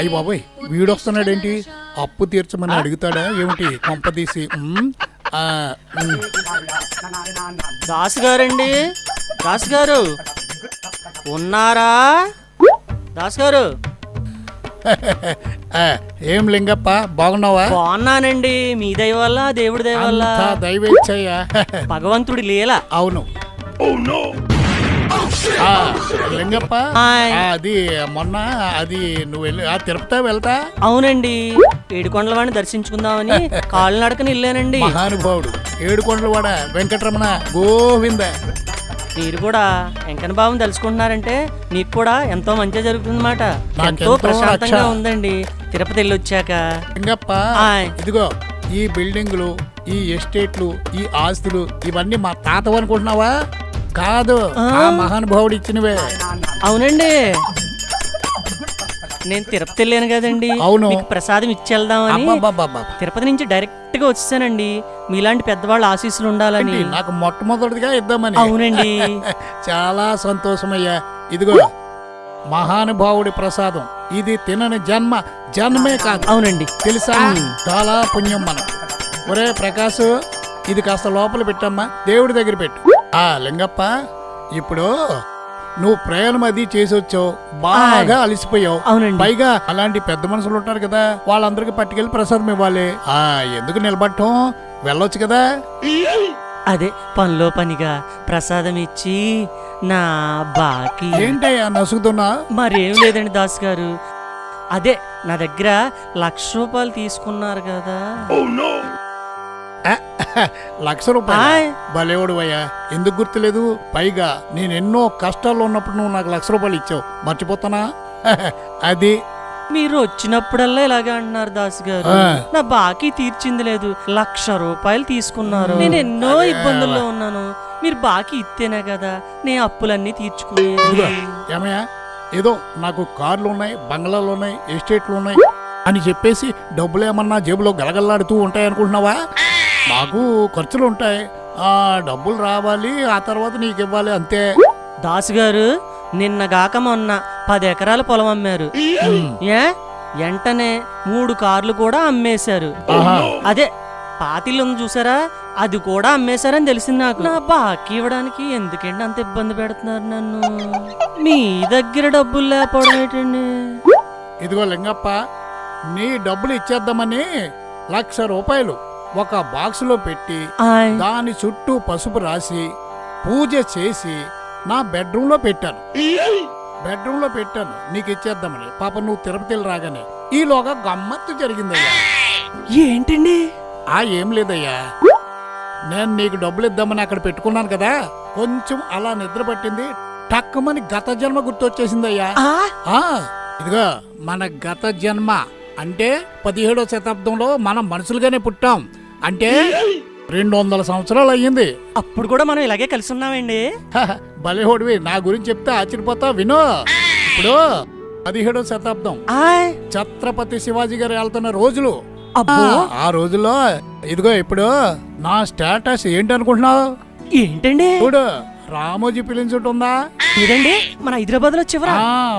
అయ్యి బాబోయ్ వీడొస్తున్నాడేంటి? అప్పు తీర్చమని అడుగుతాడా? ఏమిటి? కొంప తీసి ఉమ్, ఆ, ఉమ్. దాసు గారండి దాసు గారు ఉన్నారా? దాసు గారు ఆ, ఏం లింగప్ప బాగున్నావా? బాగున్నానండి. మీ దయ వల్ల దేవుడి దయ వల్ల. అంతా దైవేచ్ఛయ్యా భగవంతుడి లీల. అవును. ఆ, లింగప్ప హాయ్. ఆ, అది మొన్న అది నువ్వు వెళ్ళి ఆ తిరుపతి వెళ్తా? అవునండి. ఏడుకొండల వాడిని దర్శించుకుందామని కాళ్ళు నడకని వెళ్ళానండి. మహానుభావుడు. ఏడుకొండలవాడ వెంకటరమణ గోవింద. మీరు కూడా వెంకన్న బాబుని తలుచుకుంటున్నారంటే మీకు కూడా ఎంతో మంచి జరుగుతుందన్నమాట. నాకెంతో ఎంతో ప్రశాంతంగా రక్ష. ఉందండి. తిరుపతి వెళ్ళి వచ్చాక లింగప్ప ఆయ్. ఇదిగో ఈ బిల్డింగులు ఈ ఎస్టేట్లు ఈ ఆస్తులు ఇవన్నీ మా తాత అనుకుంటున్నావా? కాదు ఆ? మహానుభావుడు ఇచ్చినవే. అవునండి. నేను తిరుపతి వెళ్ళాను కదండి. అవును. మీకు ప్రసాదం ఇచ్చి వెళ్దామని అబ్బబ్బబ్బబ్బ. తిరుపతి నుంచి డైరెక్ట్గా వచ్చేసానండి. మీలాంటి పెద్దవాళ్ళ ఆశీస్సులు ఉండాలని. నాకు మొట్టమొదటిగా ఇద్దామని. అవునండి. చాలా సంతోషమయ్యా. ఇదిగో మహానుభావుడి ప్రసాదం. ఇది తినని జన్మ జన్మే కాదు. అవునండి. తెలుసా? చాలా పుణ్యం మనం. ఒరే ప్రకాశ్ ఇది కాస్త లోపల పెట్టమ్మా. దేవుడి దగ్గర పెట్టు. ఆ లింగప్ప ఇప్పుడు నువ్వు ప్రయాణం అది చేసి వచ్చావు. బాగా అలసిపోయావు. అవునండి. పైగా అలాంటి పెద్ద మనుషులు ఉంటారు కదా వాళ్ళందరికీ పట్టుకెళ్ళి ప్రసాదం ఇవ్వాలి. ఆ ఎందుకు నిలబడటం? వెళ్ళొచ్చు కదా. అదే పనిలో పనిగా ప్రసాదం ఇచ్చి నా బాకీ. ఏంటయ్యా నసుగుతున్నా? మరేం లేదండి దాస్ గారు అదే నా దగ్గర లక్ష రూపాయలు తీసుకున్నారు కదా. లక్ష రూపాయలు? ఆయ్. భలేవాడు అయ్యా ఎందుకు గుర్తులేదు? పైగా నేను ఎన్నో కష్టాల్లో ఉన్నప్పుడు నువ్వు నాకు లక్ష రూపాయలు ఇచ్చావు. మర్చిపోతానా? అది. మీరు వచ్చినప్పుడల్లా ఇలాగే అంటున్నారు దాస్ గారు. నా బాకీ తీర్చింది లేదు. లక్ష రూపాయలు తీసుకున్నారు. నేను ఎన్నో ఇబ్బందుల్లో ఉన్నాను. మీరు బాకీ ఇస్తేనే కదా. నేను అప్పులన్నీ తీర్చుకునేది. ఏమయ్యా? ఏదో నాకు కార్లు ఉన్నాయి బంగ్లాలు ఉన్నాయి ఎస్టేట్లు ఉన్నాయి అని చెప్పేసి డబ్బులు ఏమన్నా జేబులో గలగల్లాడుతూ ఉంటాయి మాకు ఖర్చులు ఉంటాయి ఆ డబ్బులు రావాలి ఆ తర్వాత నీకు ఇవ్వాలి అంతే. దాసు గారు నిన్న గాక మొన్న పది ఎకరాల పొలం అమ్మారు. ఏ? వెంటనే మూడు కార్లు కూడా అమ్మేశారు. అదే ఉంది చూసారా? అది కూడా అమ్మేశారని తెలిసింది నాకు. నా బాకీ ఇవ్వడానికి ఎందుకండి అంత ఇబ్బంది పెడుతున్నారు నన్ను? మీ దగ్గర డబ్బులు లేకపోవడం ఏంటండి? ఇదిగో లింగప్ప నీ డబ్బులు ఇచ్చేద్దామని లక్ష రూపాయలు ఒక బాక్సులో పెట్టి దాని చుట్టూ పసుపు రాసి పూజ చేసి నా బెడ్రూమ్లో పెట్టాను. బెడ్రూమ్లో పెట్టాను. నీకు ఇచ్చేద్దామని. పాప నువ్వు తిరుపతికి రాగానే ఈలోగా గమ్మత్తు జరిగిందయ్యా ఏంటండి? ఆ ఏం లేదయ్యా. నేను నీకు డబ్బులు ఇద్దామని అక్కడ పెట్టుకున్నాను కదా. కొంచెం అలా నిద్ర పట్టింది. టక్కుమని గత జన్మ గుర్తొచ్చేసిందయ్యా. ఇదిగో మన గత జన్మ. అంటే పదిహేడో శతాబ్దంలో మనం మనుషులుగానే పుట్టాం. అంటే రెండు వందల సంవత్సరాలు అయ్యింది. అప్పుడు కూడా మనం ఇలాగే కలిసి ఉన్నామండి హహ, భలేహోడివి నా గురించి చెప్తే ఆశ్చర్యపోతావు విను. ఇప్పుడు పదిహేడో శతాబ్దం. ఛత్రపతి శివాజీ గారు వెళ్తున్న రోజులు. అబ్బో. ఆ, రోజుల్లో ఇదిగో ఇప్పుడు నా స్టేటస్ ఏంటి అనుకుంటున్నావు ఏంటండి? చూడు రామోజీ ఫిలిం చుట్టూ ఉందా? ఇదండి మన హైదరాబాద్లో చివర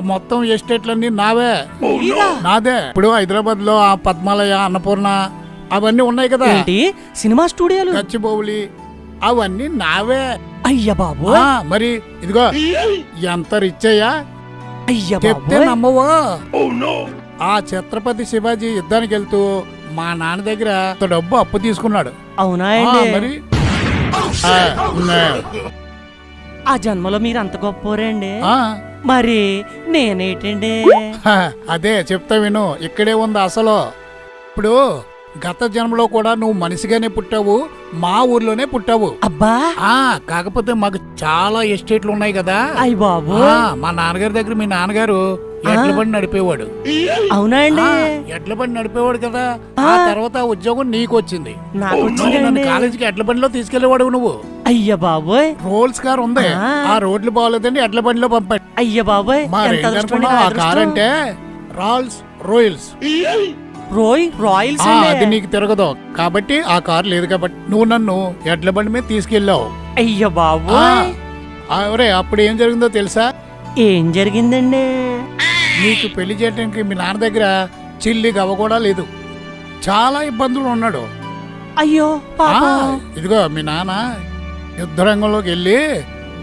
మొత్తం ఎస్టేట్లన్నీ నావే? నాదే. ఇప్పుడు హైదరాబాద్లో ఆ పద్మాలయ అన్నపూర్ణ అవన్నీ ఉన్నాయి కదా. ఏంటి? సినిమా స్టూడియోలు? గచ్చిబౌలి అవన్నీ నావే. అయ్య బాబు. ఆ, మరి ఇదిగో ఎంత రిచ్ అయ్యా అయ్య చెప్తే నమ్మవా? ఆ ఛత్రపతి శివాజీ యుద్ధానికి వెళ్తూ మా నాన్న దగ్గర డబ్బు అప్పు తీసుకున్నాడు. అవునా మరి? ఆ, నే. ఆ జన్మలో మీరు అంత ఆ, మరి నేనేటండి? అదే చెప్తా విను. ఇక్కడే ఉంది అసలు. ఇప్పుడు గత జన్మలో కూడా నువ్వు మనిషిగానే పుట్టావు మా ఊర్లోనే పుట్టావు. అబ్బా! ఆ కాకపోతే మాకు చాలా ఎస్టేట్లు ఉన్నాయి కదా. అయ్య బాబు! ఆ, మా నాన్నగారి దగ్గర మీ నాన్నగారు ఎడ్ల బండి నడిపేవాడు. అవునా అండి? ఆ, ఎడ్ల బండి నడిపేవాడు కదా. ఆ? తర్వాత ఆ ఉద్యోగం నీకు వచ్చింది నాకు మరి నన్ను వచ్చిందండి కాలేజీకి ఎడ్ల బండిలో తీసుకెళ్ళేవాడు నువ్వు. అయ్య బాబోయ్! రోల్స్ కార్ ఉంది. ఆ. ఆ రోడ్లు బాగోలేదండి ఎడ్ల బండిలో పంపాడు. అయ్య బాబోయ్! మరి ఎంత అదృష్టం అండి, ఏంటనుకున్నావు నా ఆ కార్ అదృష్టం. అంటే రాల్స్ రోయల్స్. రోయ్ రాయల్స్ ఆ, అది నీకు తిరగదు. కాబట్టి ఆ కార్ లేదు కాబట్టి నువ్వు నన్ను ఎడ్ల బండి మీద తీసుకెళ్ళావు. అయ్య ఆ, ఆ, ఒరే అప్పుడు ఏం జరిగిందో తెలుసా? ఏం జరిగిందండి? నీకు పెళ్ళి చేయడానికి మీ నాన్న దగ్గర చిల్లి గవ్వ కూడా లేదు. చాలా ఇబ్బందులు ఉన్నాడు. అయ్యో ఆ, పాపం. ఇదిగో మీ నాన్న యుద్ధరంగంలోకి వెళ్ళి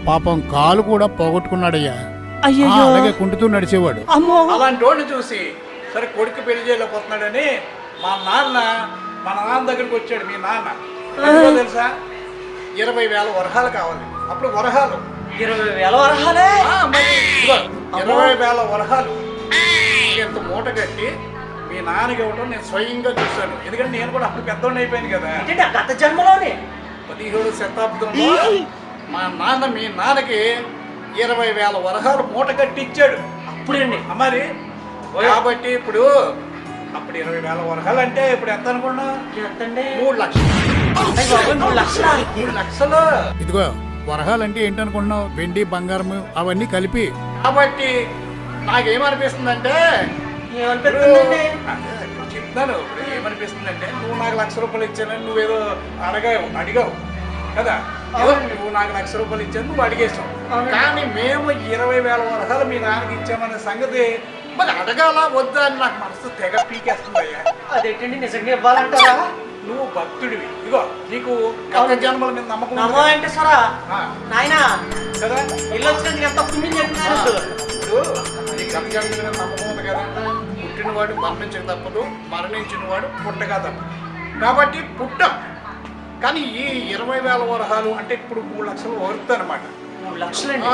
పాపం కాలు కూడా పోగొట్టుకున్నాడయ్యా. ఆ, అయ్యో అలాగే కుంటుతూ నడిచేవాడు. అమ్మో. అలాంటి వాడిని చూసి సరే కొడుకు పెళ్ళి చేయలేకపోతున్నాడని మా నాన్న మా నాన్న దగ్గరికి వచ్చాడు మీ నాన్న. తెలుసా? ఇరవై వేల వరహాలు కావాలి. అప్పుడు వరహాలు. ఇరవై వేల వరహాలే? ఇరవై వేల వరహాలు. ఇంత మూట కట్టి మీ నాన్నకి ఇవ్వడం నేను స్వయంగా చూశాను. ఎందుకంటే నేను కూడా అప్పుడు పెద్దోడిని అయిపోయాను కదా. గత జన్మలోనే? పదిహేడు శతాబ్దంలో మా నాన్న మీ నాన్నకి ఇరవై వేల వరహాలు మూట కట్టి ఇచ్చాడు. అప్పుడండి. మరి కాబట్టి ఇప్పుడు అప్పుడు ఇరవై వేల వరహాలు అంటే ఇప్పుడు ఎంత అనుకున్నా? ఎంతండి? మూడు లక్షలు. మూడు లక్షలా? మూడు లక్షలు. ఇదిగో వరహాలంటే ఏంటనుకుంటున్నావు? వెండి బంగారం అవన్నీ కలిపి. కాబట్టి నాకేమనిపిస్తుందంటే చెప్తాను ఇప్పుడు ఏమనిపిస్తుందంటే నువ్వు నాకు లక్ష రూపాయలు ఇచ్చానని నువ్వేదో అడగావు అడిగావు. కదా? నువ్వు నాకు లక్ష రూపాయలు ఇచ్చాను నువ్వు అడిగేసావు. కానీ మేము ఇరవై వేల వరహాలు మీ నాన్నకి ఇచ్చామనే సంగతి మరి అడగాల వద్దా అని నాకు మనసు తెగ పీకేస్తుందయ్యా. అదేంటండి? నిజంగా ఇవ్వాలంటారా? నువ్వు భక్తుడివి. ఇదిగో నీకు గత జన్మల మీద నమ్మకం ఉంది. నమో వెంకటేశ్వరా. ఆ, నాయనా. కదా? ఇల్లు వచ్చినందుకు ఎంత పుణ్యం చెప్తున్నారు ఇప్పుడు నీ గత జన్మల మీద నమ్మకం ఉంది కదా? పుట్టినవాడు మరణించక తప్పదు మరణించిన వాడు పుట్టగా తప్పదు. కాబట్టి పుట్టాం. కానీ ఈ ఇరవై వేల వరహాలు అంటే ఇప్పుడు మూడు లక్షలు వరుతుంది అనమాట మూడు లక్షలండి?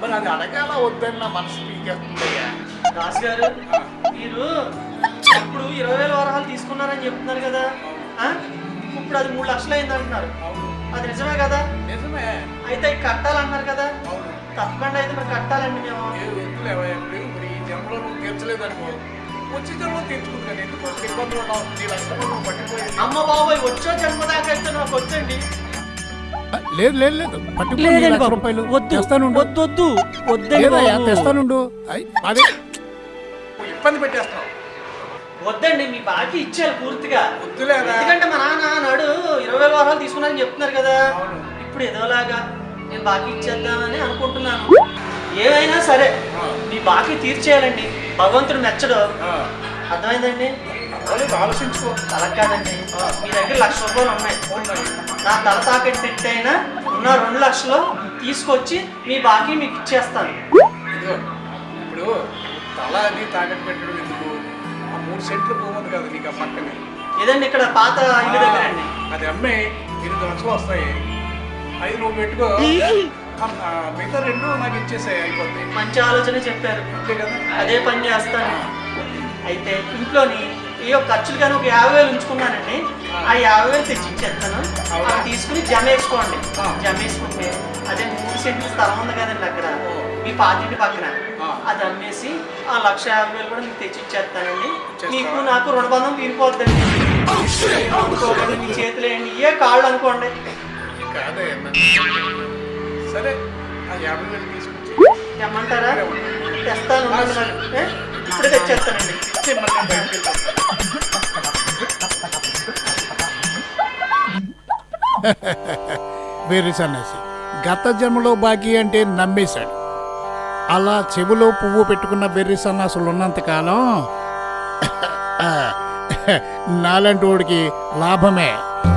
మరి అది అడగాల వద్దని నా మనసు పీకేస్తుందయ్యా? దాస్ గారు మీరు అప్పుడు ఇరవై వేల వరహాలు తీసుకున్నారని చెప్తున్నారు కదా? ఇప్పుడు అది మూడు లక్షలు అయింది అంటున్నారు. అవును. అది నిజమే కదా? నిజమే. అయితే కట్టాలన్నారు కదా? తప్పకుండా అయితే మరి కట్టాలండి మేము. ఇప్పుడు ఇప్పుడు ఈ జన్మలో నువ్వు తీర్చలేదు అనుకో వచ్చే జన్మలో తీర్చుకుంది కానీ ఎందుకు ఇబ్బందులు ఉన్నావు? నీ లక్షలు పట్టిపోయి అమ్మ బాబాయ్ వచ్చో జన్మ దాకా అయితే నాకు వచ్చండి. లేదు లేదు లేదు. పట్టుకుని రూపాయలు వద్దు. వద్దు లేదయ్యా బాబు. తెస్తానుండు? అదే. ఇబ్బంది పెట్టేస్తున్నావు వద్దండి మీ బాకీ ఇచ్చారు పూర్తిగా. వద్దులేదా ఎందుకంటే మా నాన్న నాడు ఇరవై వేల వారాలు తీసుకున్నారని చెప్తున్నారు కదా. ఇప్పుడు ఏదోలాగా నేను బాకీ ఇచ్చేద్దామని అనుకుంటున్నాను. ఏమైనా సరే. మీ బాకీ తీర్చేయాలండి. భగవంతుడు మెచ్చడు. అర్థమైందండి? ఆలోచించుకో. అలా కాదండి. మీ దగ్గర లక్ష రూపాయలు ఉన్నాయి. నా తల తాకట్టు పెట్టైనా ఉన్న రెండు లక్షలు తీసుకొచ్చి మీ బాకీ మీకు ఇచ్చేస్తాను. అది తాకట్టు పెట్టడం ఎందుకు? ఆ మూడు సెంట్లు పోతుంది కదా నీకు ఆ పక్కనే. ఏదండి ఇక్కడ పాత ఇల్లు దగ్గర అండి అది అమ్మే ఎనిమిది లక్షలు వస్తాయి. ఐదు నువ్వు పెట్టుకో. మిగతా రెండు నాకు ఇచ్చేసాయి అయిపోతాయి. మంచి ఆలోచన చెప్పారు. అంతే కదా? అదే పని చేస్తాను. అయితే ఇంట్లోని ఏవో ఖర్చులు కానీ ఒక యాభై వేలు ఉంచుకున్నానండి. ఆ. యాభై వేలు తెచ్చి ఇచ్చేస్తాను తీసుకుని జమ వేసుకోండి. జమ వేసుకుంటే అదే మూడు సెంట్ల స్థలం ఉంది కదండి అక్కడ. మీ పాతింటి పక్కన. ఆ. అది అమ్మేసి ఆ లక్ష యాభై వేలు కూడా మీకు తెచ్చి ఇచ్చేస్తానండి ఇచ్చేస్తావా? మీకు నాకు రుణబంధం తీరిపోద్దండి. అనుకోకండి మీ చేతులు ఏంటి? ఏ కాళ్ళు అనుకోండి. కాదే సరే ఆ యాభై వేలు తీసుకొచ్చి తెమ్మంటారా తెస్తాను? ఇప్పుడే తెచ్చేస్తానండి. వేరే సన్యాసి గత జన్మలో బాకీ అంటే నమ్మేశాడు. అలా చెవిలో పువ్వు పెట్టుకున్న బెర్రీ సన్నాసులు ఉన్నంతకాలం నాలంటి వాడికి లాభమే.